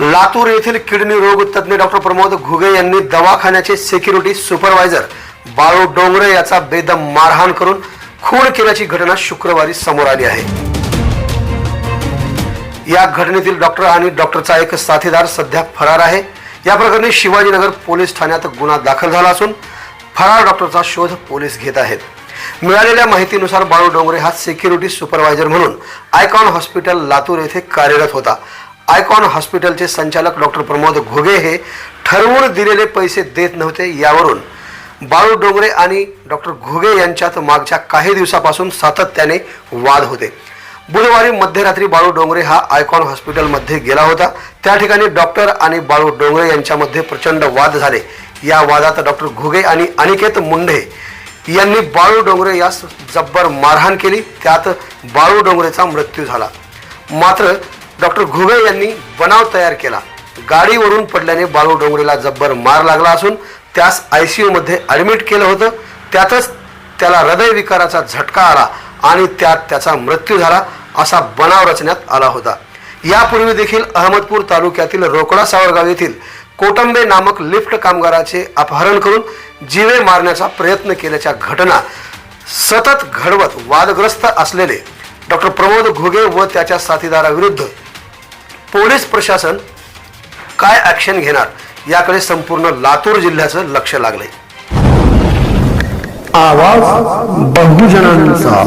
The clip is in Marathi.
लातूर येथील किडनी रोग तज्ज्ञ डॉक्टर प्रमोद घुगे यांनी दवाखान्याचे सिक्युरिटी सुपरवायझर बाळू डोंगरे याचा बेदम मारहाण करून खून केल्याची घटना शुक्रवारी समोर आली आहे. या घटनेतील डॉक्टर आणि डॉक्टरचा एक साथीदार सध्या फरार आहे. या प्रकरणी शिवाजीनगर पोलीस ठाण्यात गुन्हा दाखल झाला असून फरार डॉक्टरचा शोध पोलीस घेत आहेत. मिळालेल्या माहितीनुसार बाळू डोंगरे हा सिक्युरिटी सुपरवायझर म्हणून आयकॉन हॉस्पिटल लातूर येथे कार्यरत होता. आयकॉन हॉस्पिटलचे संचालक डॉक्टर प्रमोद घोगे हे ठरवून दिलेले पैसे देत नव्हते यावरून. बाळू डोंगरे आणि डॉक्टर घोगे यांच्यात मागच्या काही दिवसापासून सातत्याने वाद होते. बुधवारी मध्यरात्री बाळू डोंगरे हा आयकॉन हॉस्पिटलमध्ये गेला होता. त्या ठिकाणी डॉक्टर आणि बाळू डोंगरे यांच्यामध्ये प्रचंड वाद झाले. या वादात डॉक्टर घुगे आणि अनिकेत मुंढे यांनी बाळू डोंगरे यास जब्बर मारहाण केली. त्यात बाळू डोंगरेचा मृत्यू झाला. मात्र डॉक्टर घुगे यांनी बनाव तयार केला. गाडीवरून पडल्याने बाळू डोंगरेला जब्बर मार लागला असून त्यास आय सी मध्ये ॲडमिट केलं होतं. त्यातच त्याला हृदयविकाराचा झटका आला आणि त्यात त्याचा मृत्यू झाला असा बनाव रचण्यात आला होता. यापूर्वी देखील अहमदपूर तालुक्यातील रोकडा सावरगाव येथील कोटंबे नामक लिफ्ट कामगाराचे अपहरण करून जीवे मारण्याचा प्रयत्न केल्याच्या घटना सतत घडवत वादग्रस्त असलेले डॉक्टर प्रमोद घुगे व त्याच्या साथीदाराविरुद्ध पोलीस प्रशासन काय ॲक्शन घेणार? याकडे संपूर्ण लातूर जिल्ह्याचं लक्ष लागलंय. आवाज बहुजनांचा.